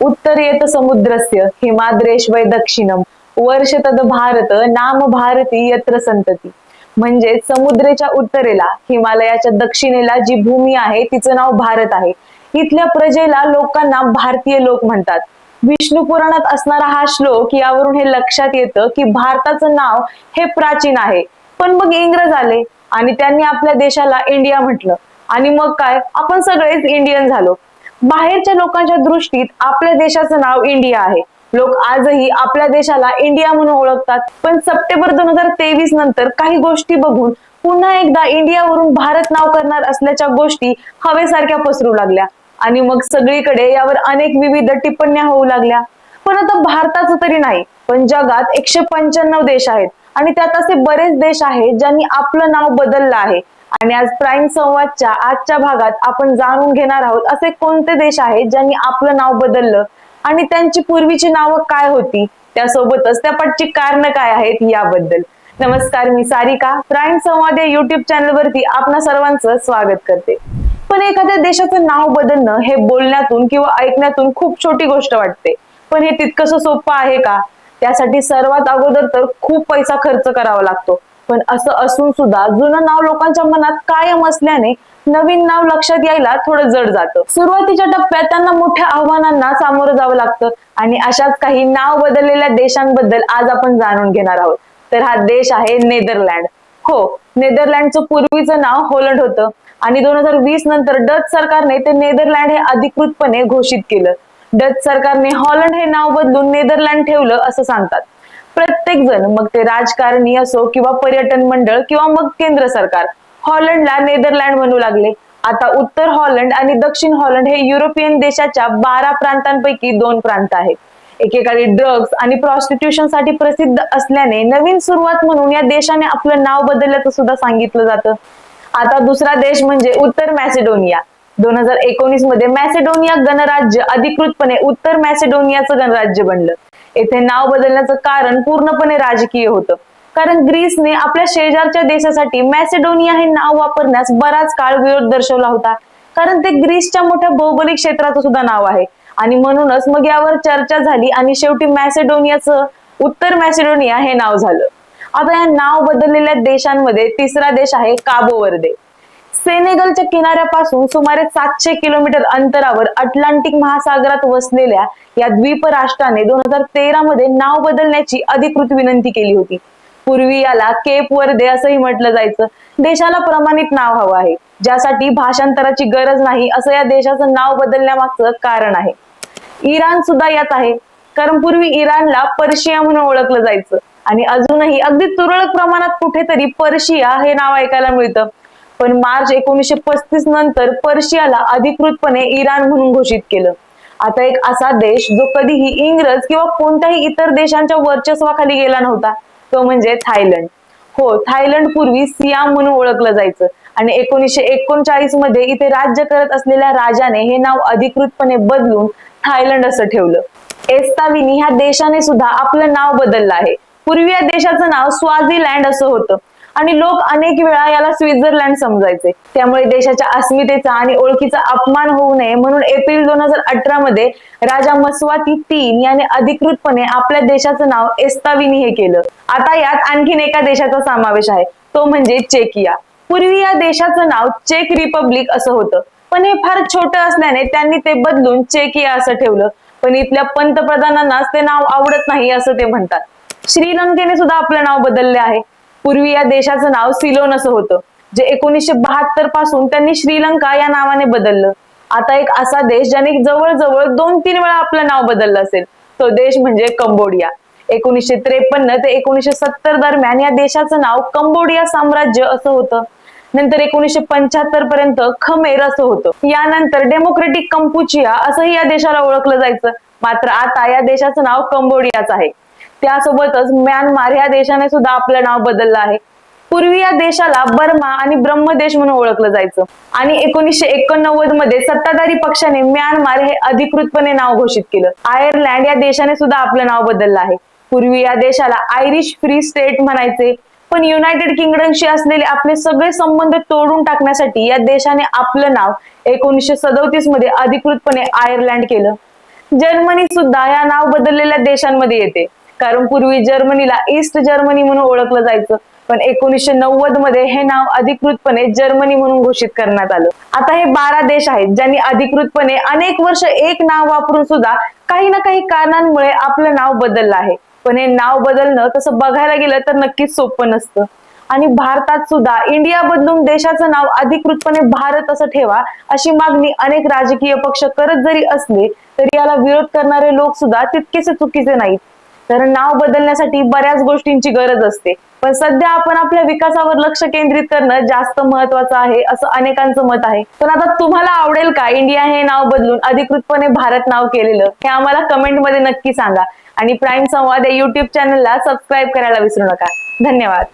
उत्तर येत समुद्रस्य हिमाद्रेश वै दक्षिणम वर्ष तद भारत नाम भारती यत्र संतती म्हणजे समुद्रेच्या उत्तरेला हिमालयाच्या दक्षिणेला जी भूमी आहे तिचं नाव भारत आहे. इथल्या प्रजेला लोकांना भारतीय लोक म्हणतात. विष्णू पुराणात असणारा हा श्लोक यावरून हे लक्षात येतं की भारताचं नाव हे प्राचीन आहे. पण मग इंग्रज आले आणि त्यांनी आपल्या देशाला इंडिया म्हटलं. आणि मग काय? आपण सगळेच इंडियन झालो. बाहेरच्या लोकांच्या दृष्टीत आपल्या देशाचं नाव इंडिया आहे. लोक आजही आपल्या देशाला इंडिया म्हणून ओळखतात. पण सप्टेंबर दोन हजार तेवीस नंतर काही गोष्टी बघून पुन्हा एकदा इंडियावरून भारत नाव करणार असल्याच्या गोष्टी हवेसारख्या पसरू लागल्या. आणि मग सगळीकडे यावर अनेक विविध टिप्पण्या होऊ लागल्या. पण आता भारताचं तरी नाही पण जगात एकशे पंच्याण्णव देश आहेत. आणि त्यात असे बरेच देश आहेत ज्यांनी आपलं नाव बदललं आहे. आणि आज प्राईम संवादच्या आजच्या भागात आपण जाणून घेणार आहोत असे कोणते देश आहेत ज्यांनी आपलं नाव बदललं आणि त्यांची पूर्वीची नावं काय होती? त्यासोबतच त्या पाठची कारण काय आहेत याबद्दल. नमस्कार मी सारिका. प्राईम संवाद या युट्यूब चॅनलवरती आपण आपणा सर्वांचं स्वागत करते. पण एखाद्या देशाचं नाव बदलणं हे बोलण्यातून किंवा ऐकण्यातून खूप छोटी गोष्ट वाटते. पण हे तितकंसं सोपं आहे का? त्यासाठी सर्वात अगोदर तर खूप पैसा खर्च करावा लागतो. पण असं असून सुद्धा जुनं नाव लोकांच्या मनात कायम असल्याने नवीन नाव लक्षात यायला थोडं जड जातं. सुरुवातीच्या टप्प्यात त्यांना मोठ्या आव्हानांना सामोरं जावं लागतं आणि अशाच काही नाव बदललेल्या देशांबद्दल आज आपण जाणून घेणार आहोत. तर हा देश आहे नेदरलँड. हो नेदरलँडचं पूर्वीचं नाव होलंड होतं आणि दोन हजार वीस नंतर डच सरकारने ते नेदरलँड हे अधिकृतपणे घोषित केलं. डच सरकारने हॉलंड हे नाव बदलून नेदरलँड ठेवलं असं सांगतात. प्रत्येक जण मग ते राजकारणी असो किंवा पर्यटन मंडळ किंवा मग केंद्र सरकार हॉलंडला नेदरलँड म्हणू लागले. आता उत्तर हॉलंड आणि दक्षिण हॉलंड हे युरोपियन देशाच्या बारा प्रांतांपैकी दोन प्रांत आहेत. एकेकाळी ड्रग्ज आणि प्रॉस्टिट्यूशनसाठी प्रसिद्ध असल्याने नवीन सुरुवात म्हणून या देशाने आपलं नाव बदलल्याचं सुद्धा सांगितलं जातं. आता दुसरा देश म्हणजे उत्तर मॅसेडोनिया. दोन हजार एकोणीसमध्ये मॅसेडोनिया गणराज्य अधिकृतपणे उत्तर मॅसेडोनियाचं गणराज्य बनलं. येथे नाव बदलण्याचं कारण पूर्णपणे राजकीय होतं. कारण ग्रीसने आपल्या शेजारच्या देशासाठी मॅसेडोनिया हे नाव वापरण्यास बराच काळ विरोध दर्शवला होता. कारण ते ग्रीसच्या मोठ्या भौगोलिक क्षेत्राचं सुद्धा नाव आहे. आणि म्हणूनच मग यावर चर्चा झाली आणि शेवटी मॅसेडोनियाचं उत्तर मॅसेडोनिया हे नाव झालं. आता या नाव बदललेल्या देशांमध्ये तिसरा देश आहे काबो वर्दे. सेनेगलच्या किनाऱ्यापासून सुमारे सातशे किलोमीटर अंतरावर अटलांटिक महासागरात वसलेल्या या द्वीप राष्ट्राने दोन हजार तेरा मध्ये नाव बदलण्याची अधिकृत विनंती केली होती. पूर्वी याला केप वर्दे असंही म्हटलं जायचं. देशाला प्रमाणित नाव हवं आहे. ज्यासाठी भाषांतराची गरज नाही असं या देशाचं नाव बदलण्यामागचं कारण आहे. इराण सुद्धा यात आहे. कारण पूर्वी इराणला पर्शिया म्हणून ओळखलं जायचं. आणि अजूनही अगदी तुरळक प्रमाणात कुठेतरी पर्शिया हे नाव ऐकायला मिळतं. पण मार्च एकोणीसशे पस्तीस नंतर पर्शियाला अधिकृतपणे इराण म्हणून घोषित केलं. आता एक असा देश जो कधीही इंग्रज किंवा कोणत्याही इतर देशांच्या वर्चस्वाखाली गेला नव्हता तो म्हणजे थायलंड. हो थायलंड पूर्वी सियाम म्हणून ओळखलं जायचं आणि एकोणीसशे एकोणचाळीसमध्ये इथे राज्य करत असलेल्या राजाने हे नाव अधिकृतपणे बदलून थायलंड असं ठेवलं. एस्ताविनी ह्या देशाने सुद्धा आपलं नाव बदललं आहे. पूर्वी या देशाचं नाव स्वाझीलँड असं होतं. आणि लोक अनेक वेळा याला स्वित्झर्लंड समजायचे. त्यामुळे देशाच्या अस्मितेचा आणि ओळखीचा अपमान होऊ नये म्हणून एप्रिल दोन हजार अठरा मध्ये राजा मस्वाती तीन याने अधिकृतपणे आपल्या देशाचं नाव एस्ताविनी हे केलं. आता यात आणखीन एका देशाचा समावेश आहे. तो म्हणजे चेकिया. पूर्वी या देशाचं नाव चेक रिपब्लिक असं होतं. पण हे फार छोटं असल्याने त्यांनी ते बदलून चेकिया असं ठेवलं. पण इथल्या पंतप्रधानांनाच ते नाव आवडत नाही असं ते म्हणतात. श्रीलंकेने सुद्धा आपलं नाव बदलले आहे. पूर्वी या देशाचं नाव सिलोन असं होतं जे एकोणीसशे बहात्तरपासून त्यांनी श्रीलंका या नावाने बदललं. आता एक असा देश ज्याने जवळजवळ दोन तीन वेळा आपलं नाव बदललं असेल तो देश म्हणजे कंबोडिया. एकोणीसशे त्रेपन्न ते एकोणीसशे सत्तर दरम्यान या देशाचं नाव कंबोडिया साम्राज्य असं होतं. नंतर एकोणीसशे पंच्याहत्तर पर्यंत खमेर असं होतं. यानंतर डेमोक्रेटिक कंपुचिया असंही या देशाला ओळखलं जायचं. मात्र आता या देशाचं नाव कंबोडियाच आहे. त्यासोबतच म्यानमार या देशाने सुद्धा आपलं नाव बदललं आहे. पूर्वी या देशाला बर्मा आणि ब्रह्मदेश म्हणून ओळखलं जायचं. आणि एकोणीसशे एकोणनव्वदमध्ये सत्ताधारी पक्षाने म्यानमार हे अधिकृतपणे नाव घोषित केलं. आयर्लंड या देशाने सुद्धा आपलं नाव बदललं आहे. पूर्वी या देशाला आयरिश फ्री स्टेट म्हणायचे. पण युनायटेड किंगडमशी असलेले आपले सगळे संबंध तोडून टाकण्यासाठी या देशाने आपलं नाव एकोणीसशे सदोतीसमध्ये अधिकृतपणे आयर्लंड केलं. जर्मनी सुद्धा या नाव बदललेल्या देशांमध्ये येते. कारण पूर्वी जर्मनीला ईस्ट जर्मनी म्हणून ओळखलं जायचं. पण एकोणीसशे नव्वदमध्ये हे नाव अधिकृतपणे जर्मनी म्हणून घोषित करण्यात आलं. आता हे बारा देश आहेत ज्यांनी अधिकृतपणे अनेक वर्ष एक नाव वापरून सुद्धा काही ना काही कारणांमुळे आपलं नाव बदललं आहे. पण हे नाव बदलणं तसं बघायला गेलं तर नक्कीच सोपं नसतं. आणि भारतात सुद्धा इंडिया बदलून देशाचं नाव अधिकृतपणे भारत असं ठेवा अशी मागणी अनेक राजकीय पक्ष करत जरी असले तरी याला विरोध करणारे लोक सुद्धा तितकेसे चुकीचे नाहीत. कारण नाव बदलण्यासाठी बऱ्याच गोष्टींची गरज असते. पण सध्या आपण आपल्या विकासावर लक्ष केंद्रित करणं जास्त महत्वाचं आहे असं अनेकांचं मत आहे. पण आता तुम्हाला आवडेल का? इंडिया हे नाव बदलून अधिकृतपणे भारत नाव केलेलं हे आम्हाला कमेंटमध्ये नक्की सांगा. आणि प्राईम संवाद या युट्यूब चॅनलला सबस्क्राईब करायला विसरू नका. धन्यवाद.